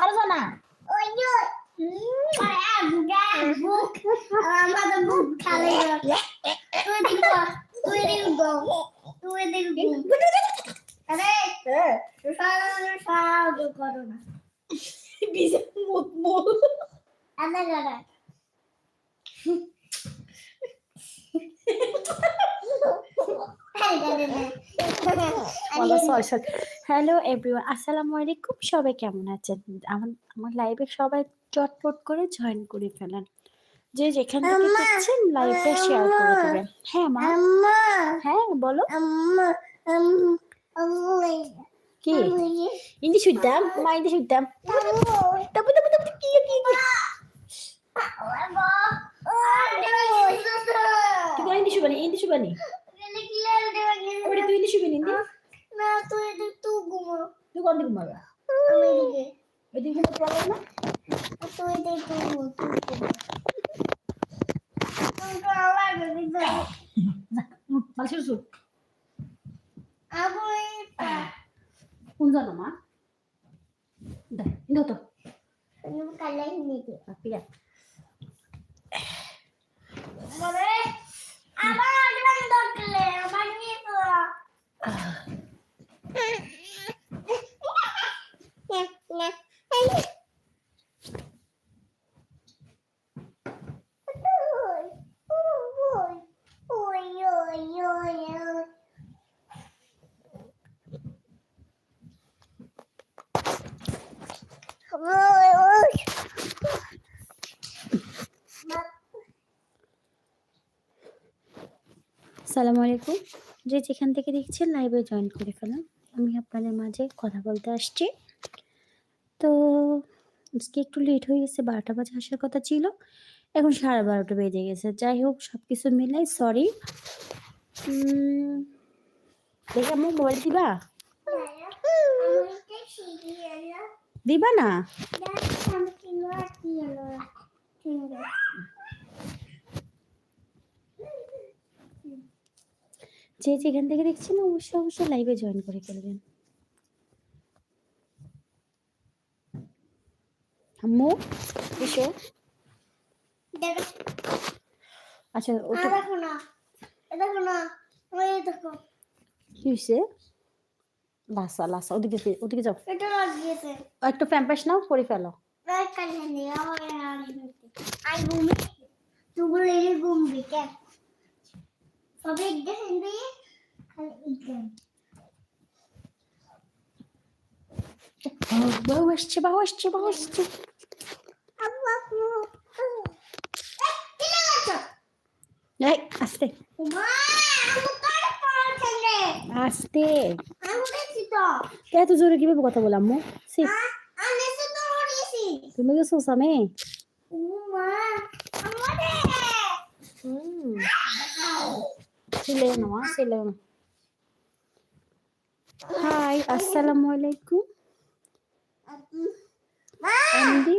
আরও জানা বিজে মুত মুত হ্যালো এভরিওয়ান আসসালামু আলাইকুম সবাই কেমন আছেন? আমার আমার লাইভে সবাই চটপট করে জয়েন করে ফেলেন। যে যেখান থেকে লাইভটা শেয়ার করে দেবেন। হ্যাঁ মা? হ্যাঁ বলো। কি? ইন্দি শুদ্ধাম মা ইন্দি শুদ্ধাম তাবু তাবু তাবু কি কি কি তুই কোন ইন্দি শুবানি ইন্দি শুবানি ওরে তুই ইন্দি শুবানি ইন্দি তুই কোন দিকে মারবা ওই দিকে ঘুমাতে পারবে না মালসের সুট কোন জানো মা দে ইন্দো তো পিয়া সালামু আলাইকুম যে যেখান থেকে দেখছেন লাইভে জয়েন করে ফেলাম আমি আপনাদের মাঝে কথা বলতে আসছি। তো আজকে একটু লেট হয়ে গেছে, বারোটা বাজে আসার কথা ছিল। এখন সাড়ে বারোটা বেজে গেছে। যাই হোক সব কিছু মিলাই সরি দেখে আমার মোবাইল দিবা? দিবা না? যে যেখান থেকে দেখছেন অবশ্যই অবশ্যই লাইভে জয়েন করে ফেলবেন। আম্মু? এসো আচ্ছা ও দেখো না। দেখো না। ওই দেখো। কি হয়েছে লাসা লাসা ওদিকে ওদিকে যাও। এটা লাগিয়েছে। একটু প্যাম্পাস নাও পরে ফেলো। রাইট কানে নেই আমার আই ঘুমি তুমি ঘুমবি কে একদম হিন্দি খালি একদম বাহু আসছে বাহু আসছে বাহু আসছে। আস্তে। আস্তে। এত জোরে কীভাবে কথা বললাম তুমি গেছো সামে? হুম। হাই আসসালামু আলাইকুম মা আমি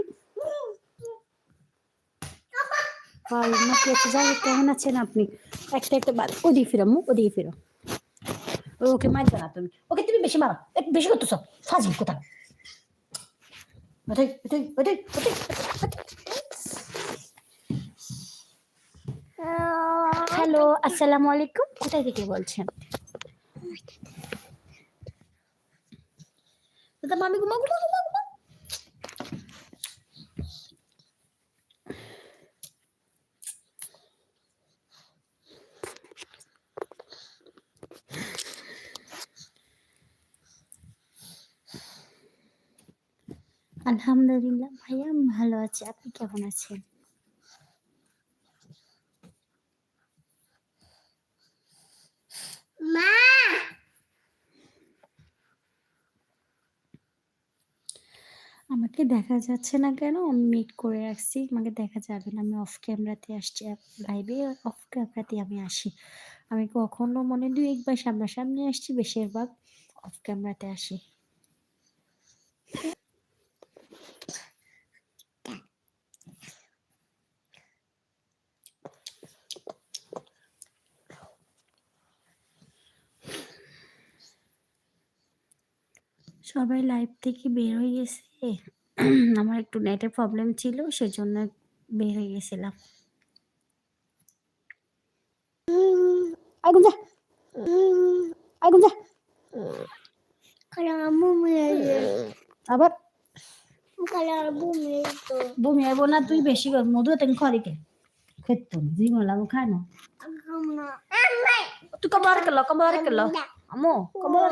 হাই না যাই হোক, কেমন আছেন আপনি? ফিরো ফিরো। ওকে তুমি। ওকে তুমি বেশি বেশি ওটাই হ্যালো আসসালামু আলাইকুম। কোথায় থেকে বলছেন? দাদা মামি ঘুমা ঘুমা ঘুমা ঘুমা আলহামদুলিল্লাহ ভাইয়া ভালো আছি। আপনি কেমন আছেন? মা! আমাকে দেখা যাচ্ছে না কেন? আমি মিট করে রাখছি। আমাকে দেখা যাবে না। আমি অফ ক্যামেরাতে আসছি। লাইভে অফ ক্যামেরাতে আমি আসি। আমি কখনো মনে দুই একবার সামনাসামনি আসছি, বেশিরভাগ অফ ক্যামেরাতে আসি। সবাই লাইভ থেকে বের হয়ে গেছে। আমার একটু নেটের প্রবলেম ছিল সেজন্য বের হয়ে গেছিলাম। আবার? বমি আইব না তুই বেশি কর। মধু তেন খরিকে খেত জীবন লাগো খায় না। kamu nak. Amat. তুই কবার কেলো কবার কেলো আমো কবার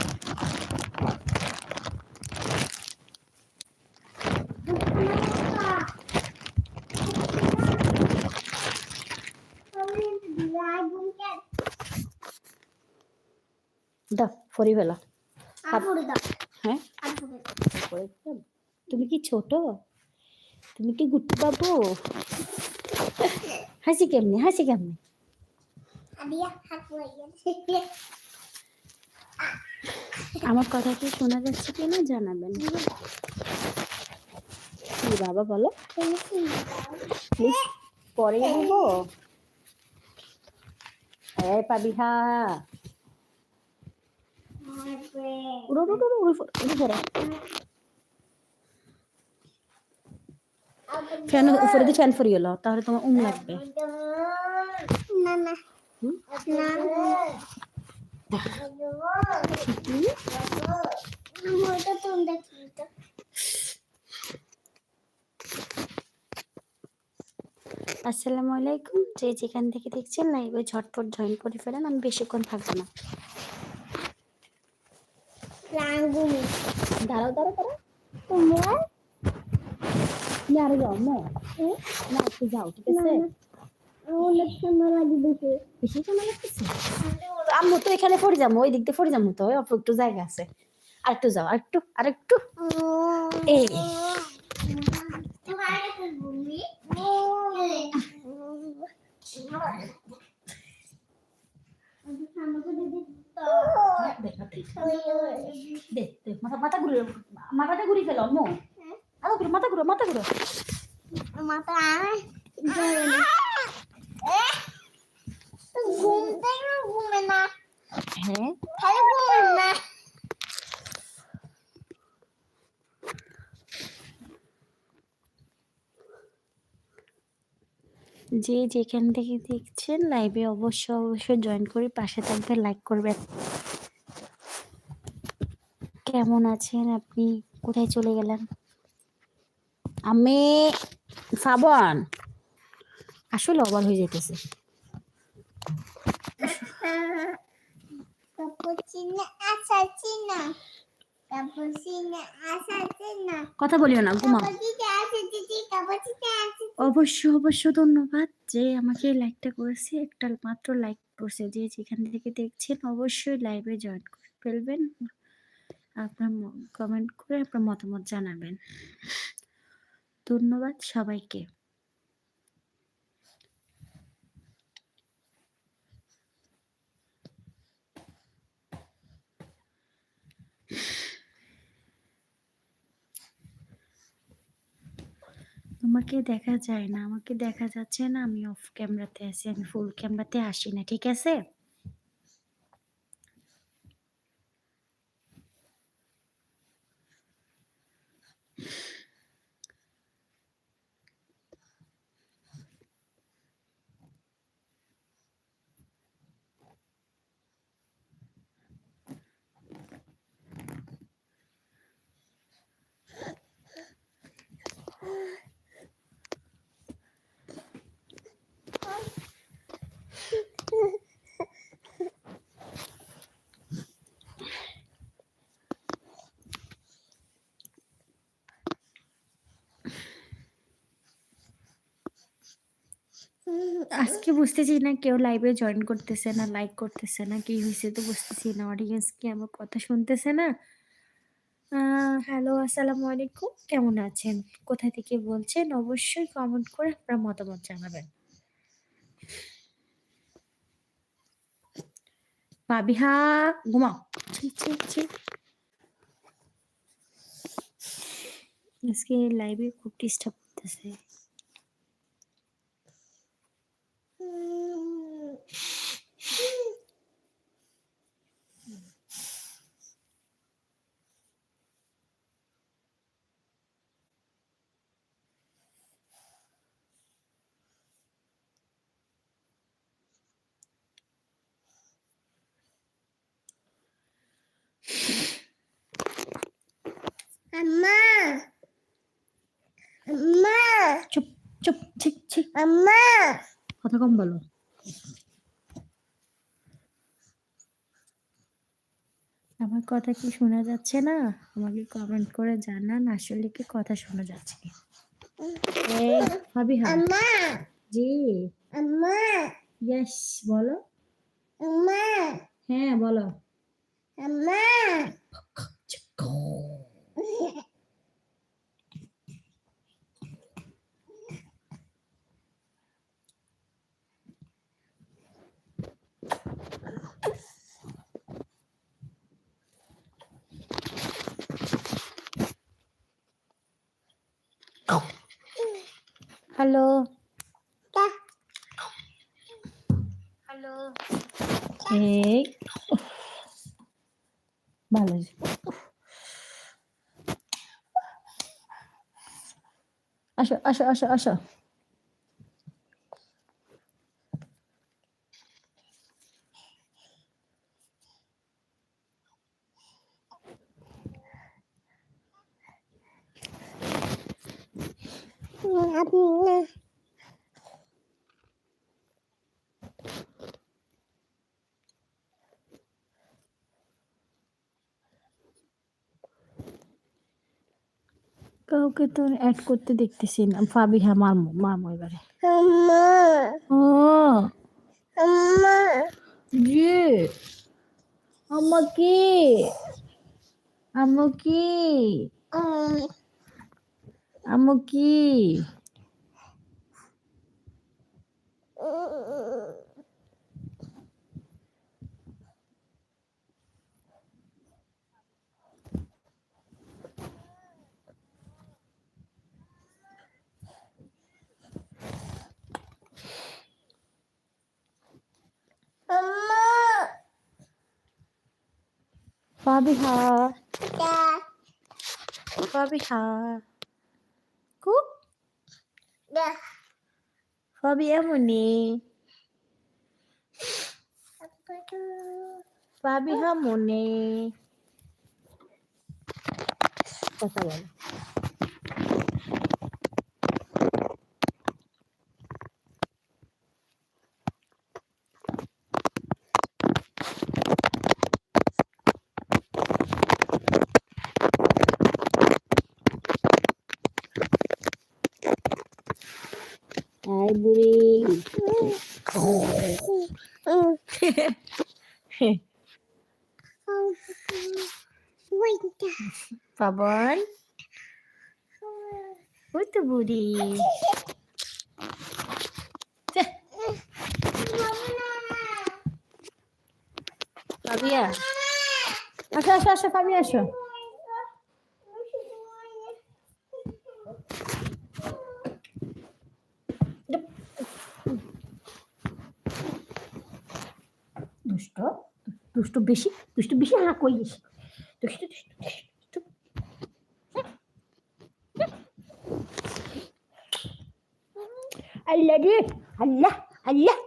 ফরি ফেলা। হ্যাঁ? তুমি কি ছোট? তুমি কি গুট্টু বাবু? হাসি কেমনে? হাসি কেমনি? আমার কথা কি শোনা যাচ্ছে কিনা জানাবেন? বাবা বলো? পরে দিব এই পাবি হা উড়ো উড়ো উড়ো উড়ো উড়ো পড়ে ফ্যান উপরে দিয়ে ফ্যান ফরিয়ে লো তাহলে তোমার উম লাগবে। না না। আসসালামু আলাইকুম। যে যেখান থেকে দেখছেন লাইভে ঝটপট জয়েন করে ফেলেন আমি বেশিক্ষণ থাকব না। রাঙ্গুনি দাঁড়াও দাঁড়াও দাঁড়াও। তোমরা তুমি আরও যাও না না একটু যাও ঠিক আছে? অনেক সময় লাগে বেশি বেশি সময় লাগতেছে? আম্মু তো এখানে পড়ে যাব ওই দিক দিয়ে পড়ে যাব তো ওই অল্প একটু জায়গা আছে। আর একটু যাও আর একটু আর একটু। এই। দে দে মাথা মাথা ঘুরে মাথাটা ঘুরি ফেলো আম্মু মাথা ঘুরো মাথা ঘুরো মাথা ঘুরো eh ঘুমতে ঘুমে না হ্যাঁ ঘুমে না যে যেখান থেকে দেখছেন লাইভে অবশ্য অবশ্যই জয়েন করে পাশে থাকবেন লাইক করবেন কেমন আছেন আপনি কোথায় চলে গেলেন আমি শ্রাবণ আসলে অবাক হয়ে যেতেছে. Cappuccino assassina. কথা বলিও না, ঘুমাও. অবশ্য অবশ্য ধন্যবাদ যে আমাকে লাইকটা করেছে। একটা মাত্র লাইক করছে যে যেখান থেকে দেখছেন, অবশ্যই লাইভে জয়েন করে ফেলবেন। আপনার কমেন্ট করে আপনার মতামত জানাবেন। ধন্যবাদ সবাইকে। তোমাকে দেখা যায় না। আমাকে দেখা যাচ্ছে না আমি অফ ক্যামেরাতে আছি, আমি ফুল ক্যামেরাতে আসি না, ঠিক আছে? আজকে বুঝতেছি না কেউ লাইভে জয়েন করতেছে না লাইক করতেছে না, কি হয়েছে তো বুঝতেছি না। অডিয়েন্স কি আমার কথা শুনতেছে না? হ্যালো আসসালামু আলাইকুম। কেমন আছেন? কোথা থেকে বলছেন? অবশ্যই কমেন্ট করে আপনার মতামত জানাবেন। পাবিহা ঘুমাও। আজকে লাইভে খুব ডিস্টার্ব করতেছে। আম্মা আম্মা চুপ চুপ ঠিক ঠিক আম্মা কথা কম বলো। আমার কথা কি শোনা যাচ্ছে না? আমাকে কমেন্ট করে জানান আসলে কি কথা শোনা যাচ্ছে কি? ভাবি হ্যাঁ আম্মা। জি। আম্মা। ইয়েস বলো। আম্মা। হ্যাঁ বলো। আম্মা। হ্যালো হ্যালো এই ভালো। উফ। আসো আসো আসো আসো আম্মা কাউকে তো অ্যাড করতে দেখতেছি না। ফাবিহা মারমো মারমো এবারে। আম্মা। ও। আম্মা। জি। আম্মা কি? আম্মু কি আম আম্মু কি আম্মা ফাবিহা কা ফাবিহা কু দা ফাবিহা মনি ফাবিহা মনে কথা বলো। পাবন ওই তো বুড়ি ফাবিয়া আসো আসো আসো ফাবিয়া আসো দুষ্ট দুষ্ট বেশি দুষ্ট বেশি হা কইস দুষ্ট দুষ্ট। দুষ্ট আল্লাহ রে আল্লাহ আল্লাহ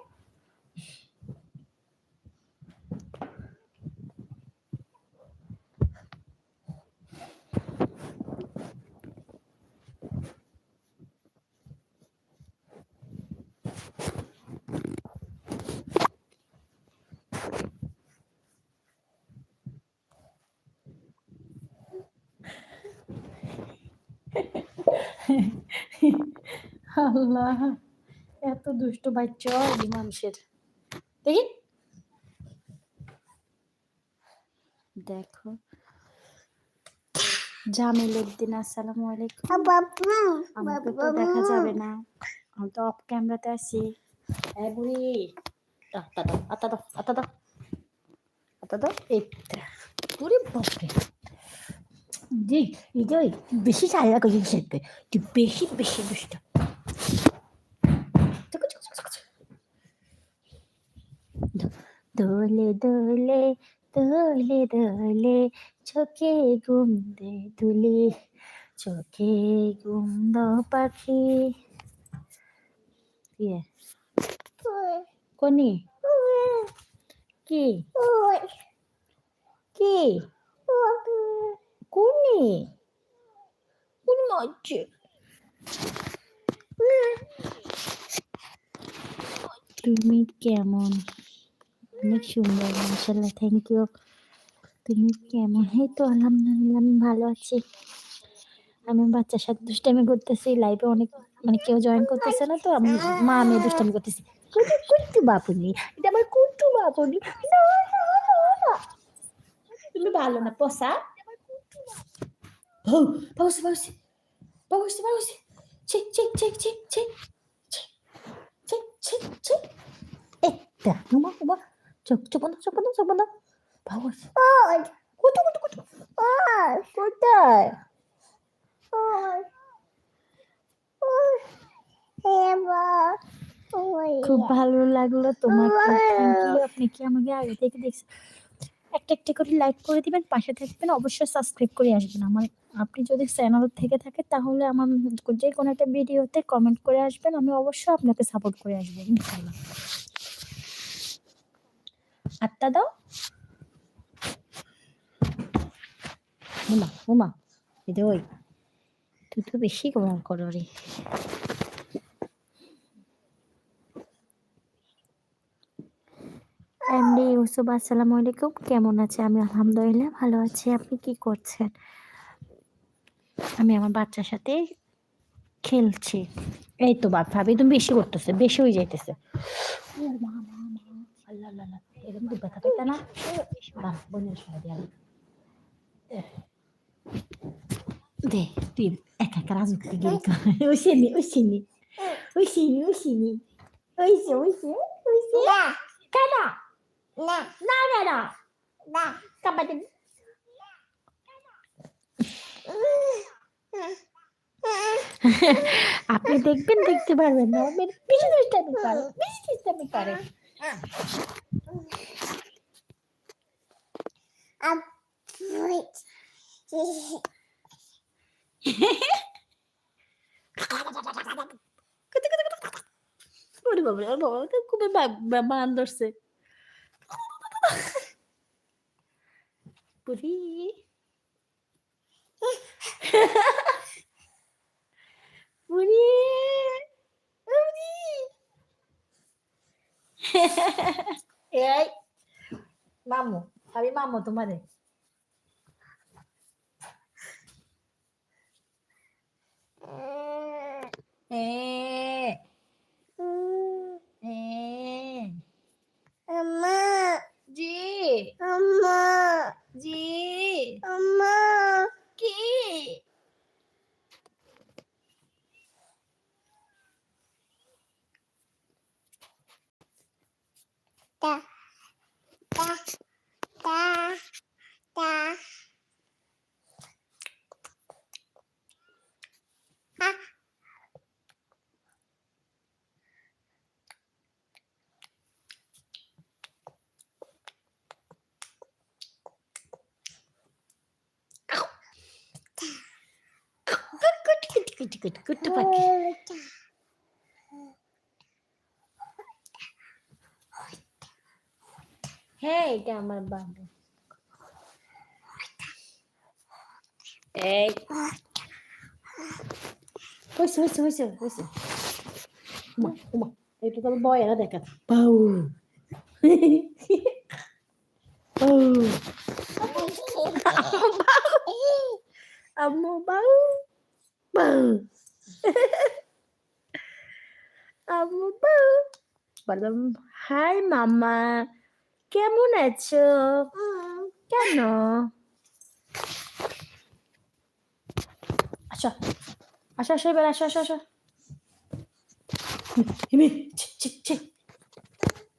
আল্লাহ এত দুষ্ট বাচ্চা এই মানুষের। দেখি। দেখো। জামিল উদ্দিন আসসালামু আলাইকুম। বাবু আমাকে তো দেখা যাবে না। আমি তো অফ ক্যামেরাতে আছি। এই বুড়ি। আত্তা দাও আত্তা দাও আত্তা দাও আত্তা দাও এই পুরি বাপরে জি এই বেশি চাইলা করে সেতে তুই বেশি বেশি বেশি দোলে দোলে দোলে দোলে চোখে ঘুম দে দুলি চোখে ঘুম দাও পাখি। কোনি? কি? কি? কোনি? কোন তুমি কেমন? অনেক সুন্দর মাসাল্লাহ থ্যাংক ইউ তুমি কেমন? এই তো আলহামদুলিল্লাহ, আমি ভালো আছি। আমি বাচ্চার সাথে দুষ্টামি করতেছি লাইভে অনেক মানে কেউ জয়েন করতেছে না তো, আমি মা, আমি দুষ্টামি করতেছি। কুটু বাপুনি? এটা আমার কুটু বাপুনি। তুমি ভালো না পসা বউ, বাউসি বাউসি। বাউসি বাউসি। চিক চিক চিক চিক চিক চিক চিক চিক এটা নুমা নুমা চোখ চোখ বন্ধ চোখ বন্ধ চোখ বন্ধ বাউসি কুটু কুটু কুটু কোথায় খুব ভালো লাগল তোমাকে আপনি কি আমাকে আগে থেকে দেখছেন একটা একটা করে লাইক করে দিবেন পাশে থাকবেন অবশ্যই সাবস্ক্রাইব করে আসবেন। আমার আপনি যদি চ্যানেল থেকে থাকে তাহলে আমার যে কোনো একটা ভিডিওতে কমেন্ট করে আসবেন আমি অবশ্যই আপনাকে সাপোর্ট করে আসব ইনশাল্লাহ আত্মা দাও। ওই তুই তো বেশি করো রে। ইউসুফ আলাইকুম, কেমন আছে? আমি আলহামদুলিল্লাহ ভালো আছি। আপনি কি করছেন? আমি আমার বাচ্চার সাথে খেলছি। এই তো ভাবি, তুমি বেশি করতেছে, বেশি হয়ে যাইতেছে। আল্লাহ আল্লাহ। এরকম ব্যথা পেতে না বাহ বোনের সবাই দিয়ে দে তুই একা একা রাজু থেকে ওই সিনি ওই সিনি ওই সিনি ওই সিনি ওই সে ওই সে ওই সে কেন না না কেন না কাবাতে আপনি দেখবেন দেখতে পারবেন না বেশি দুষ্টামি করে বেশি দুষ্টামি করে ওরে বাবা ওরে বাবা খুবই মান ধরছে বুড়ি বুড়ি বুড়ি এই মামু আমি মামু তোমারে এ এ জি জি কি কুটু কুটু কুটু কুটু কুটু পাখি হ্যাঁ এটা আমার বাবু এই হয়েছে হয়েছে হয়েছে হয়েছে উমা উমা এটা তো বয় না দেখা বাউ বাউ আম্মু বাউ বাউ আম্মু বললাম, হাই মামা কেমন আছো? কেন? আচ্ছা আসো আসো এবার, আসো আসো আসো। হিমি ছি ছি ছি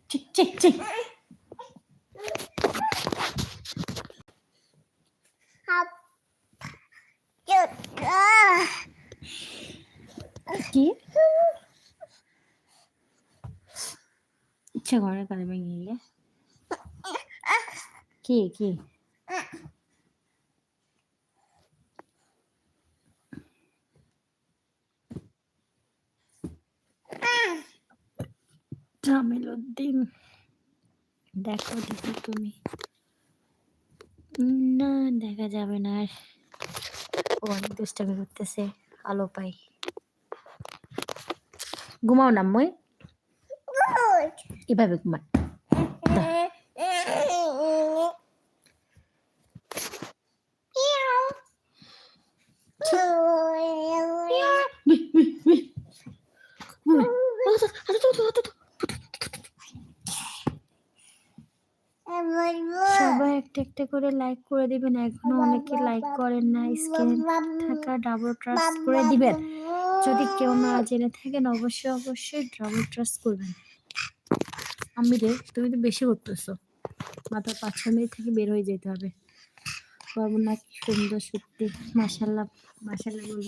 ছি ছি ছি। ইচ্ছা করে কালে ভেঙে গেলে কি কি জামিল উদ্দিন দেখো দেখো তুমি না দেখা যাবে না আর ও অনেক দুষ্টামি করতেছে আলো পাই ঘুমাও না মই. এভাবে ঘুমা Meow. Meow. সবাই একটা একটা করে লাইক করে দিবেন এখনও অনেকে লাইক করেন না স্ক্রিনে থাকা ডাবল ট্রাস করে দিবেন যদি কেউ না জেনে থাকেন, অবশ্যই অবশ্যই ডাবল ট্রাস্ট করবেন আমি রে, তুমি তো বেশি করতেছো। মাত্র পাঁচ ছ মিনিট থেকে বের হয়ে যেতে হবে। বাবু না সুন্দর, সত্যি। মাসাল্লাহ মাসাল্লাহ বলব।